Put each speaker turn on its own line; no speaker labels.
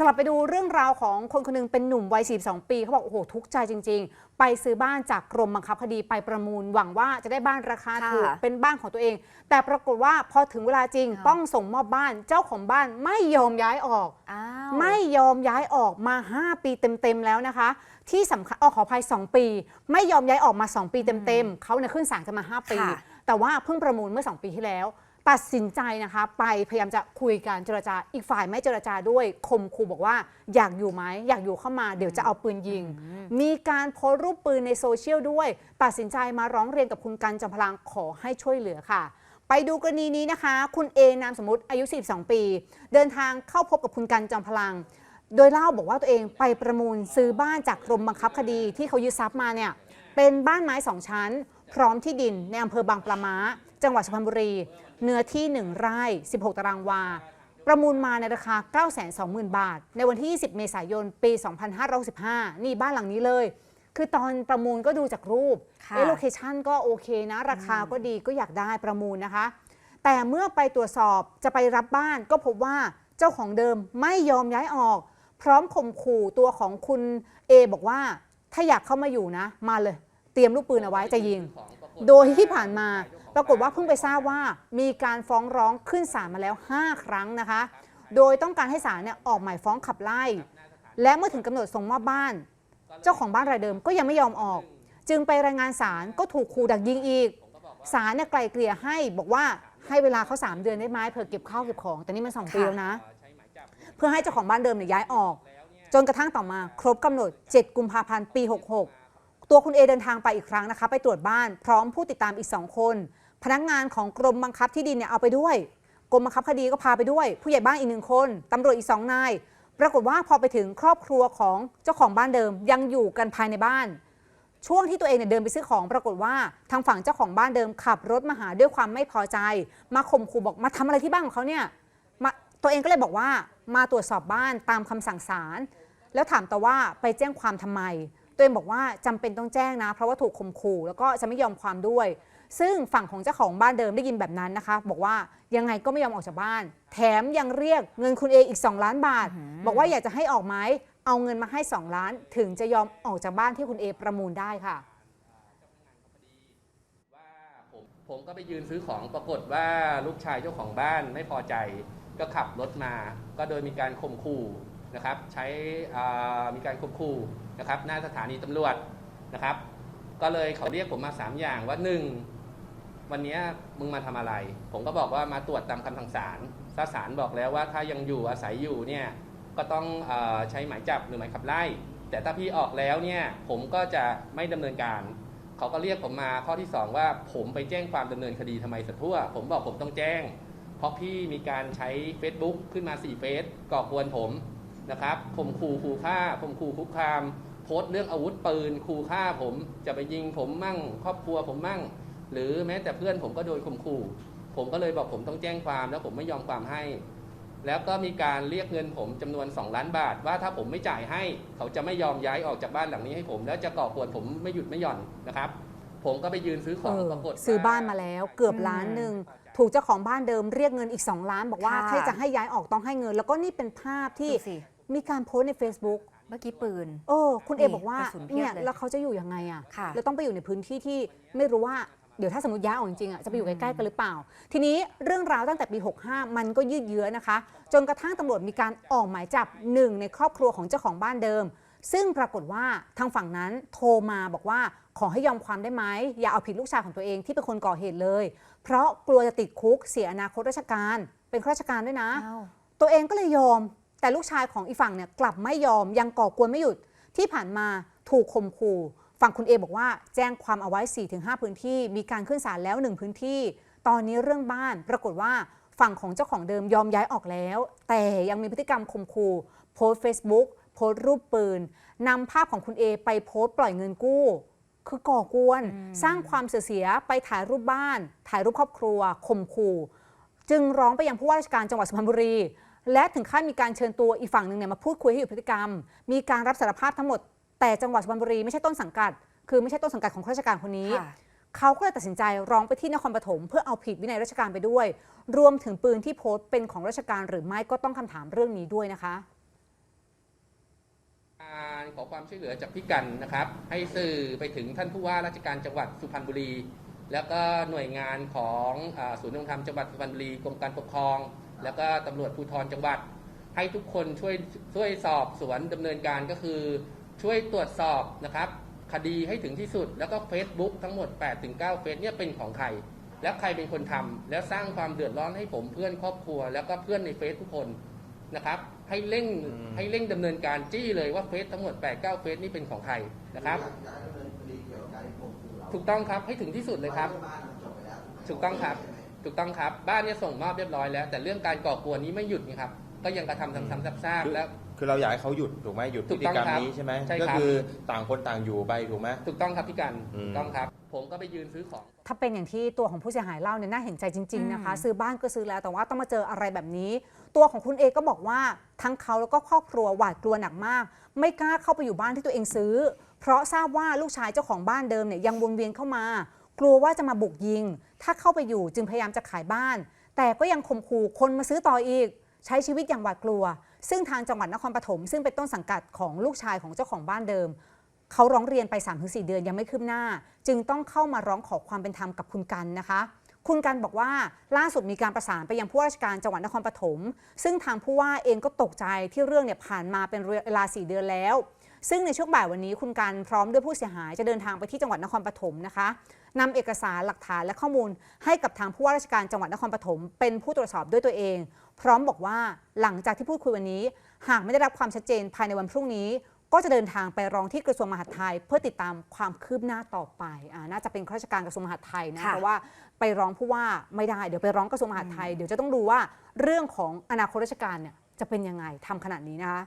สลับไปดูเรื่องราวของคนคนหนึงเป็นหนุ่มวัย 42 ปีเขาบอก โอ้โห ทุกข์ใจจริง ๆ ไปซื้อบ้านจากกรมบังคับคดีไปประมูลหวังว่าจะได้บ้านราคา
ค่ะ
ถูกเป็นบ้านของตัวเอง แต่ปรากฏว่าพอถึงเวลาจริง
อ้าว
ต้องส่งมอบบ้านเจ้าของบ้านไม่ยอมย้ายออก
อ้าว
ไม่ยอมย้ายออกมา 5 ปีเต็มๆแล้วนะคะ ที่สำคัญออขออภัย 2 ปี ไม่ยอมย้ายออกมา 2 ปีเต็มๆเขาเนี่ยขึ้นศาลจะมา 5 ปี
ค่ะ
แต่ว่าเพิ่งประมูลเมื่อ 2 ปีที่แล้ว ตัดสินใจนะคะไปพยายามจะคุยกันเจรจาอีกฝ่ายไม่เจรจาด้วยคมคูบอกว่าอยากอยู่ไหมอยากอยู่เข้ามาเดี๋ยวจะเอาปืนยิง มีการโพสต์รูปปืนในโซเชียลด้วย ตัดสินใจมาร้องเรียนกับคุณกันจอมพลังขอให้ช่วยเหลือค่ะ ไปดูกรณีนี้นะคะ คุณเอนามสมมติอายุ 42 ปี เดินทางเข้าพบกับคุณกันจอมพลัง โดยเล่าบอกว่าตัวเองไปประมูลซื้อบ้านจากกรมบังคับคดีที่เขายึดทรัพย์มาเนี่ยเป็นบ้านไม้สองชั้น พร้อมที่ดินในอำเภอบางปลาม้า จังหวัดสุพรรณบุรี เนื้อที่ 1 ไร่ 16 ตารางวา ประมูลมาในราคา 920,000 บาท ในวันที่ 20 เมษายน ปี 2565 นี่บ้านหลังนี้เลย คือตอนประมูลก็ดูจากรูป
ค่ะ
เอะโลเคชันก็โอเคนะ ราคาก็ดีก็อยากได้ประมูลนะคะ แต่เมื่อไปตรวจสอบจะไปรับบ้านก็พบว่าเจ้าของเดิมไม่ยอมย้ายออก พร้อมข่มขู่ตัวของคุณเอบอกว่าถ้าอยากเข้ามาอยู่นะ มาเลยเตรียมลูกปืนเอาไว้จะยิง โดยที่ผ่านมาปรากฏว่าเพิ่งไปทราบว่ามีการฟ้องร้องขึ้นศาลมาแล้ว 5 ครั้งนะคะ โดยต้องการให้ศาลเนี่ยออกหมายฟ้องขับไล่ และเมื่อถึงกำหนดส่งมอบบ้าน เจ้าของบ้านรายเดิมก็ยังไม่ยอมออก จึงไปรายงานศาลก็ถูกขู่ดักยิงอีกศาลเนี่ยไกลเกลี่ยให้บอกว่าให้เวลาเขา 3 เดือนได้ไหมเผื่อเก็บข้าวเก็บของ แต่นี่มัน2ปีแล้วนะ เพื่อให้เจ้าของบ้านเดิมเนี่ยย้ายออก จนกระทั่งต่อมา ครบกำหนด 7 กุมภาพันธ์ปี 66 ตัวคุณเอเดินทางไปอีกครั้งนะคะ ไปตรวจบ้านพร้อมผู้ติดตามอีก 2 คน พนักงานของกรมบังคับที่ดินเนี่ยเอาไปด้วย กรมบังคับคดีก็พาไปด้วย ผู้ใหญ่บ้านอีกหนึ่งคนตำรวจอีกสองนาย ปรากฏว่าพอไปถึงครอบครัวของเจ้าของบ้านเดิม ยังอยู่กันภายในบ้าน ช่วงที่ตัวเองเนี่ยเดินไปซื้อของ ปรากฏว่าทางฝั่งเจ้าของบ้านเดิมขับรถมาหาด้วยความไม่พอใจ มาข่มขู่บอกมาทำอะไรที่บ้านของเขาเนี่ยมาตัวเองก็เลยบอกว่ามาตรวจสอบบ้านตามคำสั่งศาลแล้วถามต่อว่าไปแจ้งความทำไม ตัวเองบอกว่าจำเป็นต้องแจ้งนะ เพราะว่าถูกข่มขู่แล้วก็จะไม่ยอมความด้วย ซึ่งฝั่งของเจ้าของบ้านเดิมได้ยินแบบนั้นนะคะ บอกว่ายังไงก็ไม่ยอมออกจากบ้าน แถมยังเรียกเงินคุณเออีก 2 ล้านบาท บอกว่าอยากจะให้ออกไหมเอาเงินมาให้ 2 ล้าน ถึงจะยอมออกจากบ้านที่คุณเอประมูลได้ค่ะ
ว่าผมผมก็ไปยืนซื้อของปรากฏว่าลูกชายเจ้าของบ้านไม่พอใจ ก็ขับรถมา ก็โดยมีการข่มขู่ นะครับใช้มีการข่มขู่นะครับหน้าสถานีตำรวจนะครับ ก็เลยเขาเรียกผมมา 3 อย่างว่า 1. วันนี้มึงมาทำอะไร ผมก็บอกว่ามาตรวจตามคำสั่งศาลถ้าศาลบอกแล้วว่าถ้ายังอยู่อาศัยอยู่เนี่ยก็ต้องอใช้หมายจับหรือหมายขับไล่ แต่ถ้าพี่ออกแล้วเนี่ยผมก็จะไม่ดำเนินการเขาก็เรียกผมมาข้อที่ 2 ว่าผมไปแจ้งความดำเนินคดีทำไมสัทั่ว ผมบอกผมต้องแจ้ง เพราะพี่มีการใช้ Facebook ขึ้นมา4เฟซก่อกวนผม นะครับข่มขู่ขู่ฆ่าข่มขู่คุกคาม โพสต์เรื่องอาวุธปืนขู่ฆ่าผมจะไปยิงผมมั่ง ครอบครัวผมมั่ง หรือแม้แต่เพื่อนผมก็โดนข่มขู่ ผมก็เลยบอกผมต้องแจ้งความแล้วผมไม่ยอมความให้ แล้วก็มีการเรียกเงินผมจำนวน 2 ล้านบาท ว่าถ้าผมไม่จ่ายให้ เขาจะไม่ยอมย้ายออกจากบ้านหลังนี้ให้ผม แล้วจะก่อกวนผมไม่หยุดไม่หย่อนนะครับผมก็ไปยืนซื้อของ
เออ
ปรากฏว่
ซื้อบ้านมาแล้วเกือบล้านหนึ่งถูกเจ้าของบ้านเดิมเรียกเงินอีก 2 ล้าน บอกว่า
ค่ะ
ถ้าจะให้ย้ายออกต้องให้เงิน แล้วก็นี่เป็นภาพที่
ดูสิ
มีการโพสต์ใน Facebook
เมื่อกี้ปืน
เออคุณเอ
นี่
บอกว่าก
ระสุนเพียบ
เนี่ย
เลย
แล้วเขาจะอยู่ยังไงอะ
ค่ะ
แล้วต้องไปอยู่ในพื้นที่ที่ไม่รู้ว่าเดี๋ยวถ้าสมมติย้ายออกจริงๆอะจะไปอยู่ใกล้ๆกันหรือเปล่า ทีนี้เรื่องราวตั้งแต่ปี 65 มันก็ยืดเยื้อนะคะ จนกระทั่งตำรวจมีการออกหมายจับหนึ่งในครอบครัวของเจ้าของบ้านเดิม ซึ่งปรากฏว่าทางฝั่งนั้นโทรมาบอกว่าขอให้ยอมความได้ไหมอย่าเอาผิดลูกชายของตัวเองที่เป็นคนก่อเหตุเลย เพราะกลัวจะติดคุกเสียอนาคตราชการ เป็นข้าราชการด้วยนะ
อ้าว
ตัวเองก็เลยยอม แต่ลูกชายของอีกฝั่งเนี่ยกลับไม่ยอมยังก่อกวนไม่หยุดที่ผ่านมาถูกข่มขู่ฝั่งคุณเอบอกว่าแจ้งความเอาไว้ 4-5 พื้นที่ มีการขึ้นศาลแล้ว 1 พื้นที่ ตอนนี้เรื่องบ้านปรากฏว่าฝั่งของเจ้าของเดิมยอมย้ายออกแล้ว แต่ยังมีพฤติกรรมข่มขู่โพสต์ Facebook โพสต์รูปปืนนำภาพของคุณเอไปโพสต์ปล่อยเงินกู้ คือก่อกวน สร้างความเสียเสียไปถ่ายรูปบ้าน ถ่ายรูปครอบครัวข่มขู่ จึงร้องไปยังผู้ว่าราชการจังหวัดสุพรรณบุรี และถึงขั้นมีการเชิญตัวอีกฝั่งหนึ่งเนี่ยมาพูดคุยให้หยุดพฤติกรรม มีการรับสารภาพทั้งหมด แต่จังหวัดสุพรรณบุรีไม่ใช่ต้นสังกัด คือไม่ใช่ต้นสังกัดของข้าราชการคนนี้
ค่ะ
เขาก็เลยตัดสินใจร้องไปที่นครปฐมเพื่อเอาผิดวินัยราชการไปด้วย รวมถึงปืนที่โพสต์เป็นของราชการหรือไม่ก็ต้องคำถามเรื่องนี้ด้วยนะคะ
ขอความช่วยเหลือจากพี่กันนะครับ ให้สื่อไปถึงท่านผู้ว่าราชการจังหวัดสุพรรณบุรี แล้วก็หน่วยงานของอาศูนย์ดำรงธรรมจังหวัดสุพรรณบุรีกรมการปกครอง แล้วก็ตำรวจภูธรจังหวัด ให้ทุกคนช่วยช่วยสอบสวนดำเนินการก็คือ ช่วยตรวจสอบนะครับคดีให้ถึงที่สุด แล้วก็ Facebook ทั้งหมด8-9เฟซเนี่ยเป็นของใคร แล้วใครเป็นคนทำแล้วสร้างความเดือดร้อนให้ผมเพื่อนครอบครัว แล้วก็เพื่อนในเฟซทุกคนนะครับให้เร่ง
อืม
ให้เร่งดำเนินการจี้เลยว่าเฟซทั้งหมด8-9เฟซนี่เป็นของใครนะครับ
อยากให้ดำเนินคดีเกี่ยวกับการที่ข่มขู่เรา
ถูกต้องครับให้ถึงที่สุดเลยครับ
บ้านมันจบไปแล้ว
ถูกต้องครับ ถูกต้องครับ บ้านเนี่ยส่งมอบเรียบร้อยแล้ว แต่เรื่องการก่อกวนนี้ไม่หยุดนะครับ ก็ยังกระทำซ้ำๆซาก
คือ
ๆแล้ว
คือเราอยากให้เขาหยุดถูกไหมหยุด
ถู
พฤ
ก
ติ
ต้อง
กรรม
ครับ
นี้ใช่ไหม
ใช่ครับ
ก็คือต่างคนต่างอยู่ไปถูกไหม
ถูกต้องครับพี่กัน
อืม
ถูกต้องครับ ผมก็ไปยืนซื้อของ
ถ้าเป็นอย่างที่ตัวของผู้เสียหายเล่าเนี่ยน่าเห็นใจจริง ๆนะคะ ซื้อบ้านก็ซื้อแล้วแต่ว่าต้องมาเจออะไรแบบนี้ ตัวของคุณเอก็บอกว่าทั้งเขาแล้วก็ครอบครัวหวาดกลัวหนักมาก ไม่กล้าเข้าไปอยู่บ้านที่ตัวเองซื้อ เพราะทราบว่าลูกชายเจ้าของบ้านเดิมเนี่ยยังวนเวียนเข้ามา กลัวว่าจะมาบุกยิง ถ้าเข้าไปอยู่จึงพยายามจะขายบ้าน แต่ก็ยังข่มขู่คนมาซื้อต่ออีก ใช้ชีวิตอย่างหวาดกลัว ซึ่งทางจังหวัดนครปฐมซึ่งเป็นต้นสังกัดของลูกชายของเจ้าของบ้านเดิมเขาร้องเรียนไป 3-4 เดือนยังไม่คืบหน้า จึงต้องเข้ามาร้องขอความเป็นธรรมกับคุณกันนะคะ คุณกันบอกว่าล่าสุดมีการประสานไปยังผู้ราชการจังหวัดนครปฐมซึ่งทางผู้ว่าเองก็ตกใจที่เรื่องเนี่ยผ่านมาเป็นเวลา 4 เดือนแล้ว ซึ่งในช่วงบ่ายวันนี้คุณกันพร้อมด้วยผู้เสียหายจะเดินทางไปที่จังหวัดนครปฐมนะคะนำเอกสารหลักฐานและข้อมูล ให้กับทางผู้ว่าราชการจังหวัดนครปฐมเป็นผู้ตรวจสอบด้วยตัวเอง พร้อมบอกว่าหลังจากที่พูดคุยวันนี้ หากไม่ได้รับความชัดเจนภายในวันพรุ่งนี้ ก็จะเดินทางไปร้องที่กระทรวงมหาดไทย เพื่อติดตามความคืบหน้าต่อไปอ่าน่าจะเป็นข้าราชการกระทรวงมหาดไทยนะ
ค่ะ
เพราะว่าไปร้องผู้ว่าไม่ได้เดี๋ยวไปร้องกระทรวงมหาดไทยเดี๋ยวจะต้องดูว่าเรื่องของอนาคตราชการเนี่ยจะเป็นยังไงทำขนาดนี้นะคะ